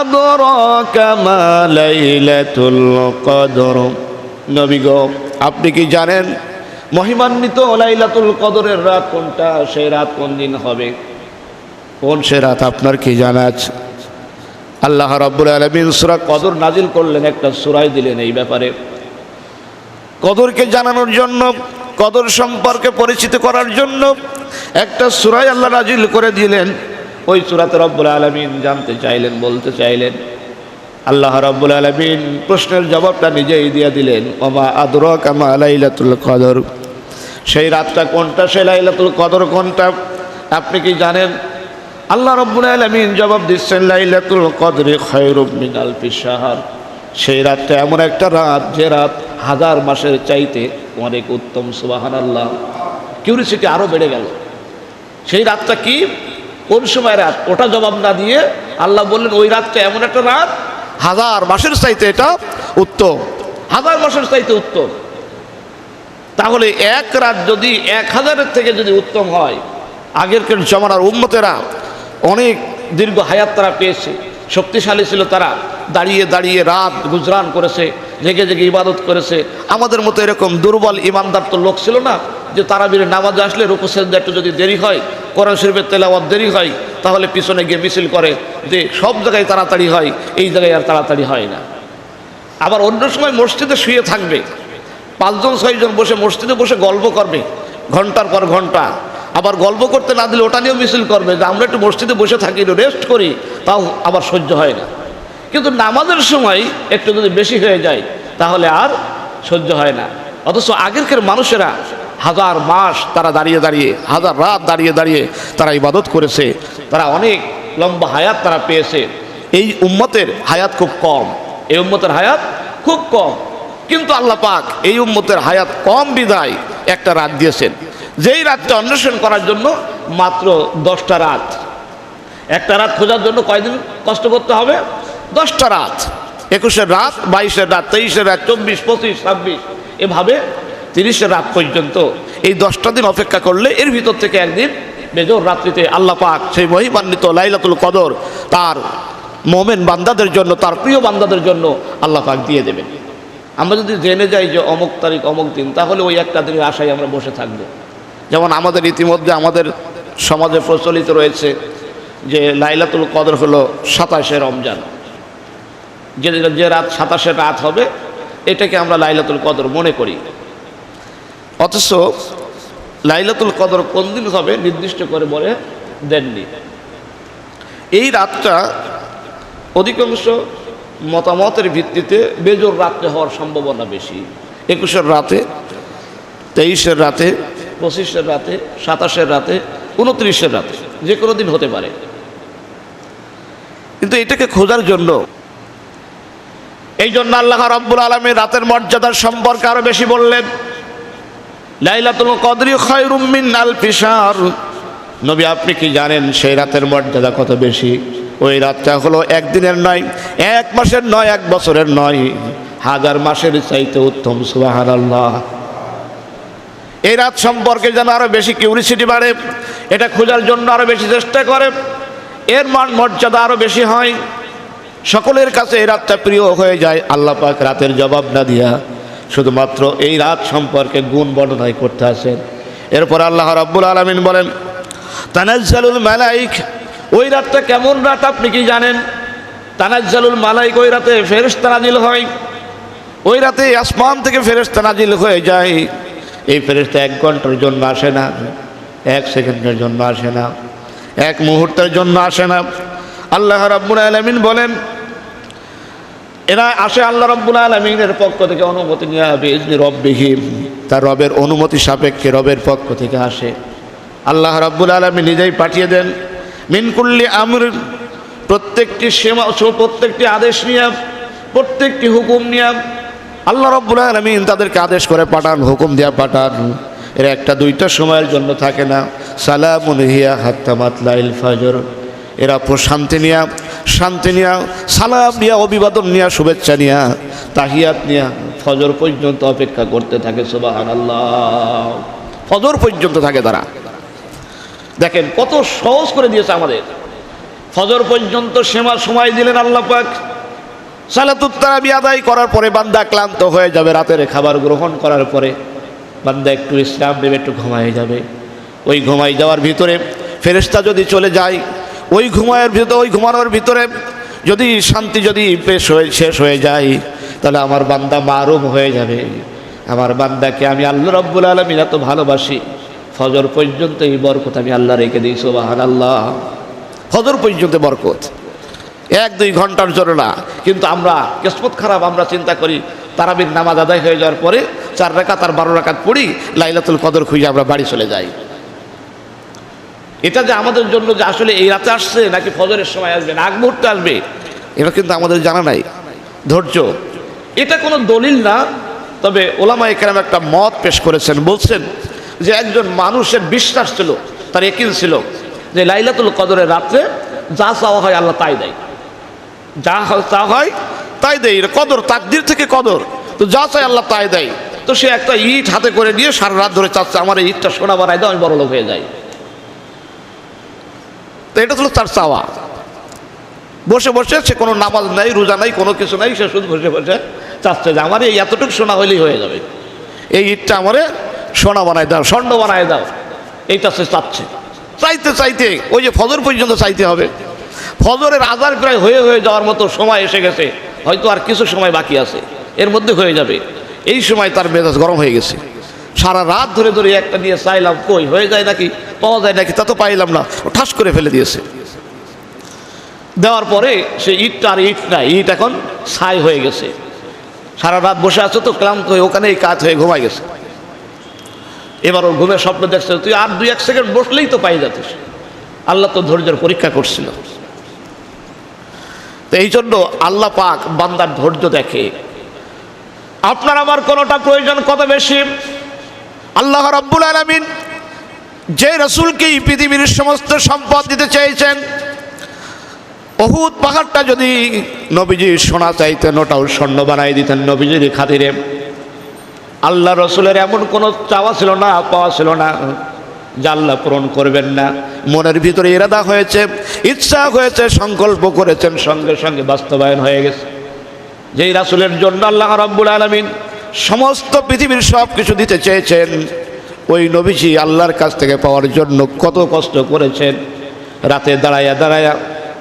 আদরাকা মা লাইলাতুল কদর নবী গো, আপনি কি জানেন মহিমান্বিত লাইলাতুল কদরের রাত কোনটা? সেই রাত কোন দিন হবে? কোন সে রাত? আপনার কি জানা আছে? আল্লাহ রাব্বুল আলামিন সূরা কদর নাজিল করলেন, একটা সূরাই দিলেন এই ব্যাপারে। কদরকে জানানোর জন্য, কদর সম্পর্কে পরিচিত করার জন্য একটা সুরাই আল্লাহ নাজিল করে দিলেন। ওই সুরাতে রব্বুল আলমিন জানতে চাইলেন, বলতে চাইলেন, আল্লাহ রব্বুল আলমিন প্রশ্নের জবাবটা নিজেই দিয়ে দিলেন, ওমা আদর কামা লাইলাতুল কদর সেই রাতটা কোনটা সেই লাইলাতুল কদর কোনটা, আপনি কি জানেন? আল্লাহ রব্বুল আলমিন জবাব দিচ্ছেন, লাইলাতুল কদরে খয়রুব মিনাল পিসাহার সেই রাতটা এমন একটা রাত, যে রাত হাজার মাসের চাইতে অনেক উত্তম সুবাহান আল্লাহ কিউরিসিটি আরও বেড়ে গেল। সেই রাতটা কি? কোন সময় রাত? ওটা জবাব না দিয়ে আল্লাহ বললেন ওই রাতটা এমন একটা রাত? হাজার মাসের চাইতে এটা উত্তম। হাজার মাসের চাইতে উত্তম। তাহলে এক রাত যদি এক হাজারের থেকে যদি উত্তম হয় আগেরকার জমানার উন্মতেরা অনেক দীর্ঘ হায়াত তারা পেয়েছে শক্তিশালী ছিল তারা দাঁড়িয়ে দাঁড়িয়ে রাত গুজরান করেছে। জেগে জেগে ইবাদত করেছে। আমাদের মতো এরকম দুর্বল ইমানদার তো লোক ছিল না যে তারাবির নামাজে আসলে রুকু সেজদা একটু যদি দেরি হয়, কোরআন শরীফের তেলাওয়াত দেরি হয়, তাহলে পিছনে গিয়ে মিছিল করে যে সব জায়গায় তাড়াতাড়ি হয়, এই জায়গায় আর তাড়াতাড়ি হয় না। আবার অন্য সময় মসজিদে শুয়ে থাকবে, পাঁচজন, ছয়জন বসে মসজিদে বসে গল্প করবে, ঘণ্টার পর ঘণ্টা। আবার গল্প করতে না দিলে ওটা নিয়েও মিছিল করবে, যে আমরা একটু মসজিদে বসে থাকি রেস্ট করি, তাও আবার সহ্য হয় না। কিন্তু নামাজের সময় একটু যদি বেশি হয়ে যায়, তাহলে আর সহ্য হয় না। অথচ আগেরকার মানুষেরা হাজার মাস তারা দাঁড়িয়ে দাঁড়িয়ে, হাজার রাত দাঁড়িয়ে দাঁড়িয়ে তারা ইবাদত করেছে, তারা অনেক লম্বা হায়াত তারা পেয়েছে। এই উম্মতের হায়াত খুব কম। এই উম্মতের হায়াত খুব কম। কিন্তু আল্লাহ পাক এই উম্মতের হায়াত কম বিদায় একটা রাত দিয়েছেন। যেই রাতটা অন্বেষণ করার জন্য মাত্র দশটা রাত। একটা রাত খোঁজার জন্য কয়দিন কষ্ট করতে হবে? দশটা রাত, একুশের রাত, বাইশের রাত, তেইশের রাত, চব্বিশ, পঁচিশ, ছাব্বিশ, এভাবে তিরিশের রাত পর্যন্ত। এই দশটা দিন অপেক্ষা করলে এর ভিতর থেকে একদিন বেজোর রাত্রিতে আল্লাহ পাক সেই মহিমান্বিত লাইলাতুল কদর তার মোমেন বান্দাদের জন্য, তার প্রিয় বান্দাদের জন্য আল্লাহ পাক দিয়ে দেবেন। আমরা যদি জেনে যাই যে অমুক তারিখ, অমুক দিন, তাহলে ওই একটা দিনের আশায় আমরা বসে থাকব। যেমন আমাদের ইতিমধ্যে আমাদের সমাজে প্রচলিত রয়েছে যে লাইলাতুল কদর হলো সাতাশে রমজান। যে যে রাত সাতাশে রাত হবে, এটাকে আমরা লাইলাতুল কদর মনে করি। অথচ লাইলাতুল কদর কোন দিন হবে নির্দিষ্ট করে বলে দেননি। এই রাতটা অধিকাংশ মতামতের ভিত্তিতে বেজোর রাত্রে হওয়ার সম্ভাবনা বেশি। একুশের রাতে, তেইশের রাতে, পঁচিশের রাতে, সাতাশের রাতে, উনত্রিশের রাতে, যে কোনো দিন হতে পারে। কিন্তু এটাকে খোঁজার জন্য এই জন্য আল্লাহ রব্বুল আলমীর রাতের মর্যাদার সম্পর্কে আরও বেশি বললেন, লাইলাতুল কদরি খয়রুম মিন আলফিসার নবী, আপনি কি জানেন সেই রাতের মর্যাদা কত বেশি? ওই রাতটা হলো একদিনের নয়, এক মাসের নয়, এক বছরের নয়, হাজার মাসের চাইতে উত্তম সুবাহান আল্লাহ এই রাত সম্পর্কে যেন আরও বেশি কিউরিসিটি বাড়ে, এটা খোঁজার জন্য আরও বেশি চেষ্টা করে, এর মান মর্যাদা আরও বেশি হয়। সকলের কাছে এই রাতটা প্রিয় হয়ে যায়। আল্লাহ পাক রাতের জবাব না দিয়া শুধুমাত্র এই রাত সম্পর্কে গুণ বর্ণনায় করতে আসেন। এরপর আল্লাহ রাব্বুল আলমিন বলেন, তানাজ্জালুল মালাইক ওই রাতটা কেমন রাত আপনি কি জানেন? তানাজ্জালুল মালাইক ওই রাতে ফেরেশতা নাজিল হয়। ওই রাতে আসমান থেকে ফেরেশতা নাজিল হয়ে যায়। এই ফেরেশতা এক ঘণ্টার জন্য আসে না, এক সেকেন্ডের জন্য আসে না, এক মুহূর্তের জন্য আসে না। আল্লাহ রাব্বুল আলমিন বলেন এরা আসে আল্লাহ রব্বুল আলমিনের পক্ষ থেকে অনুমতি নিয়ে ইজনি রব্বিহীন তার রবের অনুমতি সাপেক্ষে রবের পক্ষ থেকে আসে। আল্লাহ রব্বুল আলমী নিজেই পাঠিয়ে দেন মিনকুল্লি আমর প্রত্যেকটি সীমা প্রত্যেকটি আদেশ নিয়ে, প্রত্যেকটি হুকুম নিয়ে। আল্লাহ রব্বুল আলমিন তাদেরকে আদেশ করে পাঠান, হুকুম দিয়া পাঠান। এরা একটা দুইটা সময়ের জন্য থাকে না। সালামুন হিয়া হাত্তামাতলাইল ফাজর। এরা প্রশান্তি নিয়া শান্তি নিয়া, সালাম নিয়া, অভিবাদন নিয়া, শুভেচ্ছা নিয়া, তাহিয়াত নিয়া, ফজর পর্যন্ত অপেক্ষা করতে থাকে সুবাহান আল্লাহ ফজর পর্যন্ত থাকে তারা। দেখেন, কত সহজ করে দিয়েছে আমাদের। ফজর পর্যন্ত সেমা সময় দিলেন আল্লাহ পাক। সালাতুত্তারাবি আদায় করার পরে বান্দা ক্লান্ত হয়ে যাবে রাতের খাবার গ্রহণ করার পরে। বান্দা একটু ইসলাম নেবে, একটু ঘুমাই যাবে। ওই ঘুমাই যাওয়ার ভিতরে ফেরেশতা যদি চলে যায় ওই ঘুমায়ের ভিতরে, ওই ঘুমানোর ভিতরে যদি শান্তি যদি পেশ হয়ে, শেষ হয়ে যায়, তাহলে আমার বান্দা মারুম হয়ে যাবে। আমার বান্দাকে আমি আল্লাহ রব্বুল আলমিন এত ভালোবাসি। ফজর পর্যন্ত এই বরকত আমি আল্লাহ রেখে দিই সোবাহান আল্লাহ ফজর পর্যন্ত বরকত। এক, দুই ঘণ্টার জন্য না, কিন্তু আমরা কেসমত খারাপ আমরা চিন্তা করি, তারাবির নামাজ আদায় হয়ে যাওয়ার পরে চার রাকাত আর বারো রাকাত পড়ি, লাইলাতুল কদর খুঁজে আমরা বাড়ি চলে যাই। এটা যে আমাদের জন্য যে আসলে এই রাতে আসছে নাকি ফজরের সময় আসবে না আগ মুহূর্তে আসবে। এটা কিন্তু আমাদের জানা নাই। ধৈর্য। এটা কোনো দলিল না তবে ওলামা একরাম একটা মত পেশ করেছেন বলছেন যে একজন মানুষের বিশ্বাস ছিল তার একিল ছিল যে লাইলাতুল কদরের রাত্রে যা চাওয়া হয় আল্লাহ তাই দেয়। যা হয়- চা হয় তাই দেয়। এটা কদর তাকদির থেকে কদর। তো যা চাই আল্লাহ তাই দেয়। তো সে একটা ইট হাতে করে নিয়ে সারা রাত ধরে চাচ্ছে আমার এই ইটটা সোনা বানাই দাও আমি বড় লোক হয়ে যাই। তো এটা ছিল তার চাওয়া। বসে বসে সে কোনো নামাজ নাই, রোজা নাই, কোনো কিছু নাই, সে শুধু বসে বসে চাচ্ছে যে আমার এই এতটুকু সোনা হলেই হয়ে যাবে। এই ইটটা আমারে সোনা বানায় দাও, স্বর্ণ বানায় দাও, এইটা সে চাচ্ছে। চাইতে চাইতে, ওই যে ফজর পর্যন্ত চাইতে হবে। ফজরের আজার প্রায় হয়ে হয়ে যাওয়ার মতো সময় এসে গেছে, হয়তো আর কিছু সময় বাকি আছে, এর মধ্যে হয়ে যাবে। এই সময় তার মেজাজ গরম হয়ে গেছে। সারা রাত ধরে ধরে একটা নিয়ে চাইলাম, কই, হয়ে যায় নাকি? পাওয়া যায় নাকি তা তো পাইলাম না। ঠাস করে ফেলে দিয়েছে। দেওয়ার পরে সে ইটটা আর ইট না ইট এখন ছাই হয়ে গেছে। সারা রাত বসে আছো তো, ক্লান্ত হয়ে ওখানেই কাজ হয়ে ঘুমাই গেছে। এবার ওর ঘুমের স্বপ্ন দেখছে, তুই আর দুই, এক সেকেন্ড বসলেই তো পাই যাতিস। আল্লাহ তো ধৈর্যের পরীক্ষা করছিল। তো এই জন্য আল্লাহ পাক বান্দার ধৈর্য দেখে। আপনার আমার কোনোটা প্রয়োজন কত বেশি? আল্লাহ রব্বুল আলমিন যে রসুলকে এই পৃথিবীর সমস্ত সম্পদ দিতে চেয়েছেন, অহুদ পাহাড়টা যদি নবীজি সোনা চাইতেন, ওটাও স্বর্ণ বানাই দিতেন নবীজির খাতিরে। আল্লাহ রসুলের এমন কোনো চাওয়া ছিল না, পাওয়া ছিল না আল্লাহ পূরণ করবেন না। মনের ভিতরে ইরাদা হয়েছে, ইচ্ছা হয়েছে, সংকল্প করেছেন, সঙ্গে সঙ্গে বাস্তবায়ন হয়ে গেছে। যেই রাসুলের জন্য আল্লাহ রব্বুল আলমিন সমস্ত পৃথিবীর সব কিছু দিতে চেয়েছেন ওই নবীজি আল্লাহর কাছ থেকে পাওয়ার জন্য কত কষ্ট করেছেন। রাতে দাঁড়াইয়া দাঁড়াইয়া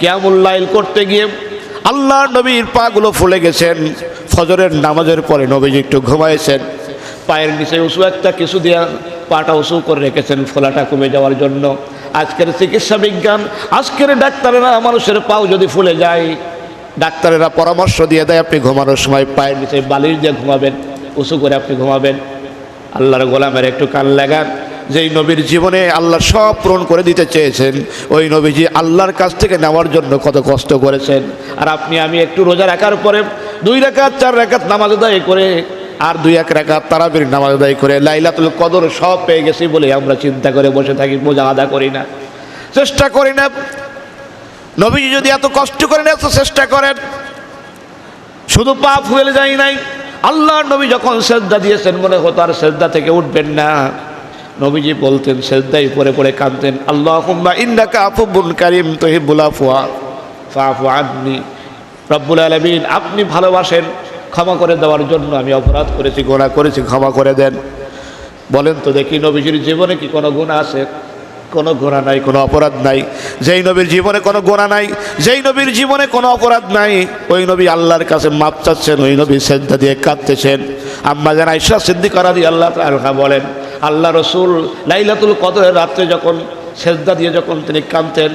কেয়ামুল্লাইল করতে গিয়ে আল্লাহ নবীর পাগুলো ফুলে গেছেন। ফজরের নামাজের পরে নবীজি একটু ঘুমাইছেন। পায়ের নিচে উঁচু একটা কিছু দেওয়া পাটা উঁচু করে রেখেছেন, ফোলাটা কমে যাওয়ার জন্য। আজকের চিকিৎসা বিজ্ঞান, আজকের ডাক্তারেরা মানুষের পাও যদি ফুলে যায়, ডাক্তারেরা পরামর্শ দিয়ে দেয়, আপনি ঘুমানোর সময় পায়ের নিচে বালিশ দিয়ে ঘুমাবেন, উঁচু করে আপনি ঘুমাবেন। আল্লাহর গোলামের একটু কান লাগান। যেই নবীর জীবনে আল্লাহ সব পূরণ করে দিতে চেয়েছেন, ওই নবীজি আল্লাহর কাছ থেকে নেওয়ার জন্য কত কষ্ট করেছেন। আর আপনি, আমি একটু রোজা রাখার পরে দুই রেখাত চার রেখাত নামাজ আদায় করে, আর দুই এক রেখাত তারাবির নামাজ আদায় করে লাইলাতুল কদর সব পেয়ে গেছি বলে আমরা চিন্তা করে বসে থাকি, বোঝা আদা করি না। চেষ্টা করি না। নবীজি যদি এত কষ্ট করেন এত চেষ্টা করেন। শুধু পা ফুলে যায় নাই। আল্লাহর নবী যখন শ্রদ্ধা দিয়েছেন, মনে হতো আর শ্রদ্ধা থেকে উঠবেন না। নবীজি বলতেন শ্রদ্ধাই পরে পরে কাঁদতেন আল্লাহ কারিম তহিবুল আফুয়া ফাফু আদনি রব্বুল আলমিন, আপনি ভালোবাসেন, ক্ষমা করে দেওয়ার জন্য আমি অপরাধ করেছি গোনা করেছি, ক্ষমা করে দেন। বলেন তো দেখি নবীজির জীবনে কি কোনো গুণা আছে? কোনো গোনা নাই, কোনো অপরাধ নাই। যেই নবীর জীবনে কোনো গোনা নাই, যেই নবীর জীবনে কোনো অপরাধ নাই, ওই নবী আল্লাহর কাছে মাপ চাচ্ছেন, ওই নবী শ্রদ্ধা দিয়ে কাঁদতেছেন। আম্মা যেন আইসা সিদ্ধি করা দিয়ে আল্লাহ তালহা বলেন, আল্লাহ রসুল লাইলাতুল কদরের রাত্রে যখন সেজদা দিয়ে যখন তিনি কাঁদতেন,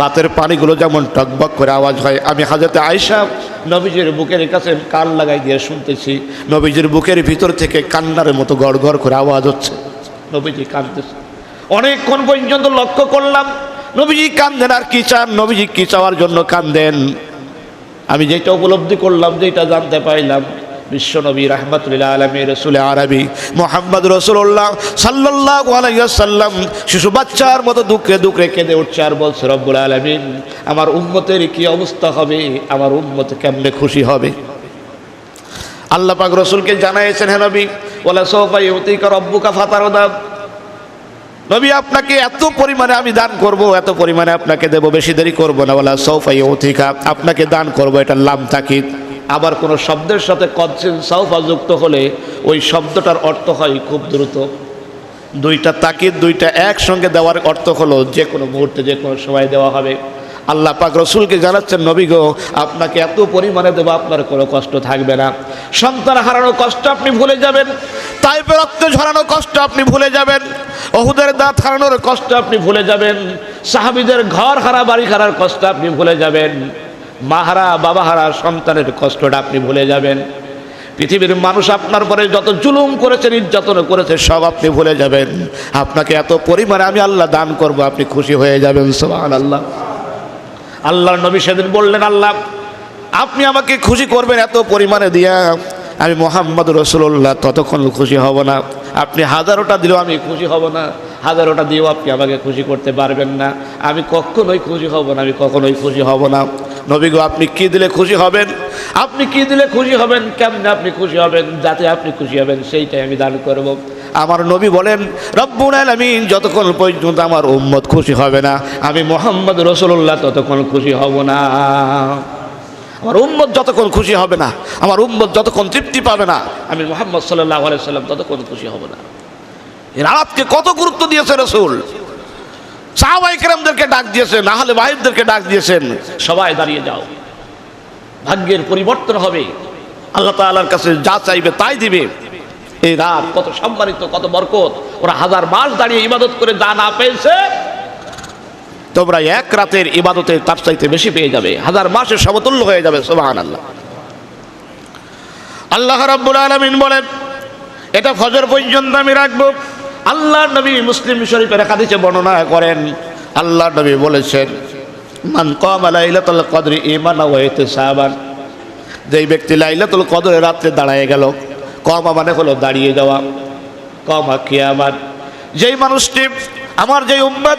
বাতের পানিগুলো যেমন টকবক করে আওয়াজ হয়, আমি হাজরতে আয়সা নবীজির বুকের কাছে কান লাগাই দিয়ে শুনতেছি, নবীজির বুকের ভিতর থেকে কান্নার মতো গড় গড় করে আওয়াজ হচ্ছে। নবীজি কাঁদতেছে। অনেকক্ষণ পর্যন্ত লক্ষ্য করলাম, নবীজি কান্দেন আর কি চান? নবীজি কি চাওয়ার জন্য কান্দেন আমি যেটা উপলব্ধি করলাম, যেটা জানতে পাইলাম, বিশ্বনবী রহমতুল্লাহ আলমী রসুল আরবি, মোহাম্মদ রসুল্লাহ সাল্লাহ আলাইসাল্লাম শিশু বাচ্চার মতো দুঃখে দুঃখে কেঁদে উঠছে আর বলছে, রব্বুল আলমিন, আমার উম্মতের কি অবস্থা হবে? আমার উম্মত কেমনে খুশি হবে? আল্লাহ পাক রসুলকে জানাইছেন, হে নবী ওলা সোফা ইউতিকা রব্বুকা ফাতারদাব নবী, আপনাকে এত পরিমাণে আমি দান করব, এত পরিমাণে আপনাকে দেব, বেশি দেরি করব না। বলা সৌফাই অথিকা আপনাকে দান করব, এটা লাম তাকিদ। আবার কোনো শব্দের সাথে কচ্ছেন সাউফা যুক্ত হলে ওই শব্দটার অর্থ হয় খুব দ্রুত। দুইটা তাকিদ, দুইটা একসঙ্গে দেওয়ার অর্থ হলো যে কোনো মুহূর্তে, যে কোনো সময় দেওয়া হবে। আল্লাহ পাক রসুলকে জানাচ্ছেন, নবী গো, আপনাকে এত পরিমাণে দেবো, আপনার কোনো কষ্ট থাকবে না। সন্তান হারানোর কষ্ট আপনি ভুলে যাবেন, তাইপে রক্ত ঝরানো কষ্ট আপনি ভুলে যাবেন। অহুদের দাঁত হারানোর কষ্ট আপনি ভুলে যাবেন, সাহাবিদের ঘর হারা, বাড়ি হারার কষ্ট আপনি ভুলে যাবেন মাহারা বাবা হারা, সন্তানের কষ্টটা আপনি ভুলে যাবেন। পৃথিবীর মানুষ আপনার পরে যত জুলুম করেছে, নির্যাতন করেছে, সব আপনি ভুলে যাবেন। আপনাকে এত পরিমাণে আমি আল্লাহ দান করব, আপনি খুশি হয়ে যাবেন সোহান আল্লাহ আল্লাহর নবী সেদিন বললেন, আল্লাহ, আপনি আমাকে খুশি করবেন এত পরিমাণে দিয়া, আমি মোহাম্মদ রসুল্লাহ ততক্ষণ খুশি হব না। আপনি হাজারোটা দিলেও আমি খুশি হব না। হাজারোটা দিয়েও আপনি আমাকে খুশি করতে পারবেন না। আমি কখনোই খুশি হব না, আমি কখনোই খুশি হব না। নবী গো, আপনি কি দিলে খুশি হবেন? আপনি কি দিলে খুশি হবেন? কেমনে আপনি খুশি হবেন? যাতে আপনি খুশি হবেন, সেইটাই আমি দান করব। আমার নবী বলেন, রব্বুল আলামিন, যতক্ষণ পর্যন্ত আমার উম্মত খুশি হবে না, আমি মোহাম্মদ রসুল্লাহ ততক্ষণ খুশি হব না। আমার উম্মত যতক্ষণ খুশি হবে না, আমার উম্মত যতক্ষণ তৃপ্তি পাবে না, আমি মোহাম্মদ সাল্লাহ সাল্লাম ততক্ষণ খুশি হব না। এর রাতকে কত গুরুত্ব দিয়েছে রসুল? সাহাবাই কেরামদেরকে ডাক দিয়েছেন আহলে বাহিবদেরকে ডাক দিয়েছেন, সবাই দাঁড়িয়ে যাও। ভাগ্যের পরিবর্তন হবে, আল্লাহ তাআলার কাছে যা চাইবে তাই দিবে। এই রাত কত সম্মানিত, কত বরকত, ওরা হাজার মাস দাঁড়িয়ে ইবাদত করে যা না পেয়েছে তোমরা এক রাতের ইবাদতে তার চাইতে বেশি পেয়ে যাবে। হাজার মাসের সমতুল্য হয়ে যাবে সোবাহান আল্লাহ আল্লাহ রাব্বুল আলামিন বলেন, এটা ফজর পর্যন্ত আমি রাখব। আল্লাহ নবী মুসলিম শরীফের হাদিসে বর্ণনা করেন আল্লাহ নবী বলেছেন, মান কম লাইলাতুল কদরি ইমান ওয়া ইহতিসাবান। যেই ব্যক্তি লাইলাতুল কদরের রাত্রে দাঁড়ায় গেল, কমা মানে হলো দাঁড়িয়ে যাওয়া, কমা কিয়ামাত। যেই মানুষটি, আমার যেই উম্মত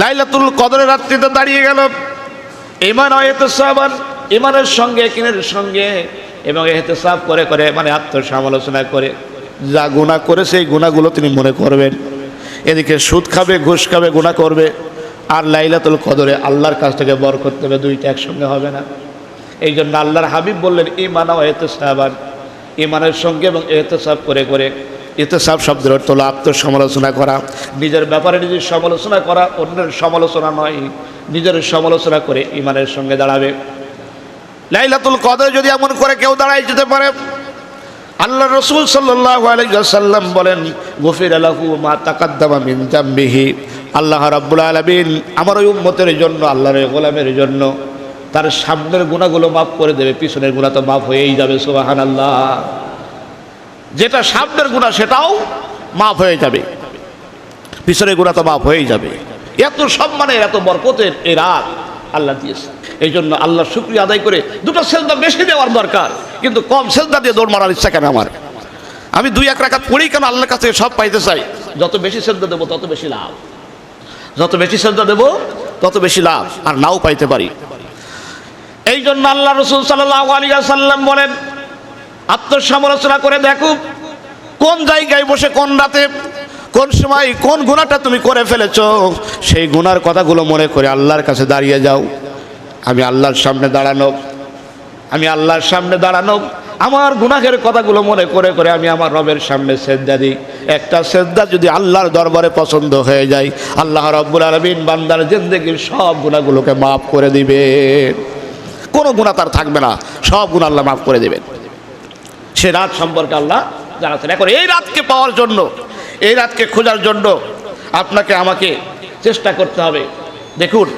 লাইলাতুল কদরের রাত্রিতে দাঁড়িয়ে গেল। ইমান এহতেসাবান ইমানের সঙ্গে, কিনের সঙ্গে, এবং এহতেসাব করে করে মানে আত্মসমালোচনা করে। যা গুণা করে, সেই গুণাগুলো তিনি মনে করবেন। এদিকে সুদ খাবে, ঘুষ খাবে গুণা করবে। আর লাইলাতুল কদরে আল্লাহর কাছ থেকে বর করতে হবে দুইটা একসঙ্গে হবে না। এই জন্য আল্লাহর হাবিব বললেন ইমান এহতেসাবান ইমানের সঙ্গে এবং এহতেসাব করে করে। ইতেসাব শব্দের অর্থ হলো আত্মসমালোচনা করা। নিজের ব্যাপারে নিজের সমালোচনা করা অন্যের সমালোচনা নয়, নিজের সমালোচনা করে ইমানের সঙ্গে দাঁড়াবে। লাইলাতুল কদর যদি এমন করে কেউ দাঁড়ায় যেতে পারে আল্লাহ রসুল সাল্লাম বলেন, গফির আলাহু মা তাকাদ্দামা মিন জাম্বিহি আল্লাহ রাব্বুল আলামিন আমার ওই উম্মতের জন্য, আল্লাহর গোলামের জন্য তার সামনের গুণাগুলো মাফ করে দেবে, পিছনের গুণা তো মাফ হয়েই যাবে সুবাহান আল্লাহ যেটা সামনের গুণা সেটাও মাফ হয়ে যাবে। পিছনের গুণা তো মাফ হয়েই যাবে। এত সম্মানের, এত বরকতের এই রাত আল্লাহ দিয়েছে। এই জন্য আল্লাহ শুক্রিয়া আদায় করে দুটো সেলদা বেশি দেওয়ার দরকার, কিন্তু কম সেলদা দিয়ে দৌড় মারার ইচ্ছা কেন আমার? আমি দুই এক রাখাত পড়ি কেন আল্লাহর কাছে সব পাইতে চাই? যত বেশি সেলদা দেবো, তত বেশি লাভ। যত বেশি সেলদা দেবো, তত বেশি লাভ, আর নাও পাইতে পারি। এই জন্য আল্লাহ রসুল সাল্লাহ আলিয়া সাল্লাম বলেন আত্মসমালোচনা করে দেখো, কোন জায়গায় বসে, কোন রাতে, কোন সময়, কোন গুণাটা তুমি করে ফেলেছ, সেই গুনার কথাগুলো মনে করে আল্লাহর কাছে দাঁড়িয়ে যাও। আমি আল্লাহর সামনে দাঁড়ানো, আমি আল্লাহর সামনে দাঁড়ানো, আমার গুনাহের কথাগুলো মনে করে করে আমি আমার রবের সামনে সেদ্ধা দিই। একটা সেদ্ধা যদি আল্লাহর দরবারে পছন্দ হয়ে যায়, আল্লাহ রব্বুল আলমিন বান্দার জিন্দগির সব গুণাগুলোকে মাফ করে দিবেন। কোনো গুণা তার থাকবে না, সব গুণ আল্লাহ মাফ করে দেবেন। সে রাত সম্পর্কে আল্লাহ জানাচ্ছেন। এখন এই রাতকে পাওয়ার জন্য, এই রাতকে খোঁজার জন্য আপনাকে, আমাকে চেষ্টা করতে হবে। দেখুন